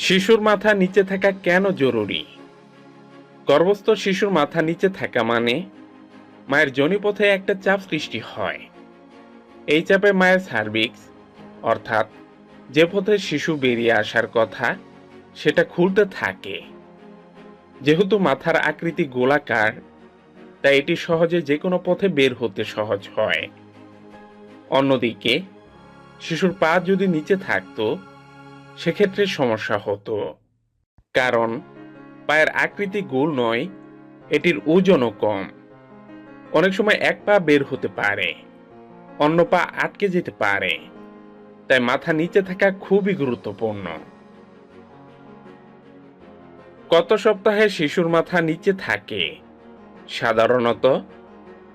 শিশুর মাথা নিচে থাকা কেন জরুরি? গর্ভস্থ শিশুর মাথা নিচে থাকা মানে মায়ের জনিপথে একটা চাপ সৃষ্টি হয়। এই চাপে মায়ের সার্ভিক্স অর্থাৎ যে পথে শিশু বেরিয়ে আসার কথা, সেটা খুলতে থাকে। যেহেতু মাথার আকৃতি গোলাকার, তাই এটি সহজে যে কোনো পথে বের হতে সহজ হয়। অন্যদিকে, শিশুর পা যদি নিচে থাকতো সেক্ষেত্রে সমস্যা হতো। কারণ, পায়ের আকৃতি গোল নয়, এটির ওজনও কম। অনেক সময় এক পা বের হতে পারে, অন্য পা আটকে যেতে পারে, তাই মাথা নিচে থাকা খুবই গুরুত্বপূর্ণ। কত সপ্তাহে শিশুর মাথা নিচে থাকে। সাধারণত,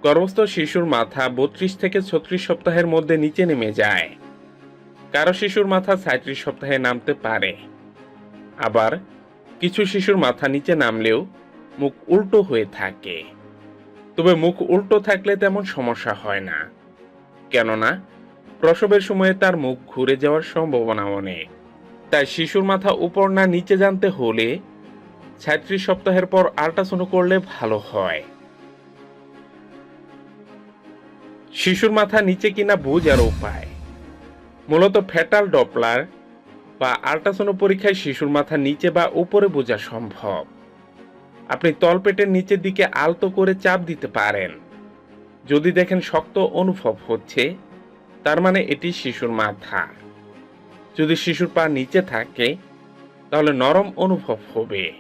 গর্ভস্থ শিশুর মাথা বত্রিশ থেকে ছত্রিশ সপ্তাহের মধ্যে নিচে নেমে যায়। কারও শিশুর মাথা সাঁত্রিশ সপ্তাহে নামতে পারে। আবার কিছু শিশুর মাথা নিচে নামলেও মুখ উল্টো হয়ে থাকে। তবে মুখ উল্টো থাকলে তেমন সমস্যা হয় না। কেননা প্রসবের সময়ে তার মুখ ঘুরে যাওয়ার সম্ভাবনা অনেক। তাই শিশুর মাথা উপর না নিচে জানতে হলে ছাত্রিশ সপ্তাহের পর আল্ট্রাসাউন্ড করলে ভালো হয়। শিশুর মাথা নিচে কিনা বোঝার উপায়। মূলত ফ্যাটাল ডপলার বা আল্ট্রাসাউন্ড পরীক্ষায় শিশুর মাথা নিচে বা উপরে বোঝা সম্ভব। আপনি তলপেটের নিচের দিকে আলতো করে চাপ দিতে পারেন। যদি দেখেন শক্ত অনুভব হচ্ছে, তার মানে এটি শিশুর মাথা। যদি শিশুর পা নিচে থাকে, তাহলে নরম অনুভব হবে।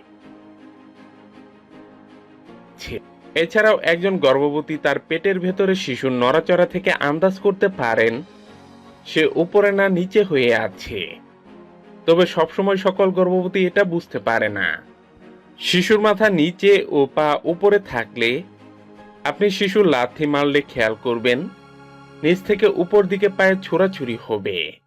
এছাড়াও একজন গর্ভবতী তার পেটের ভেতরে শিশুর নড়াচড়া থেকে আন্দাজ করতে পারেন সে উপরে না নিচে হয়ে আছে। তবে সবসময় সকল গর্ভবতী এটা বুঝতে পারে না। শিশুর মাথা নিচে ও পা উপরে থাকলে আপনি শিশুর লাথি মারলে খেয়াল করবেন, নিচ থেকে উপর দিকে পায়ে ছোড়াছুরি হবে।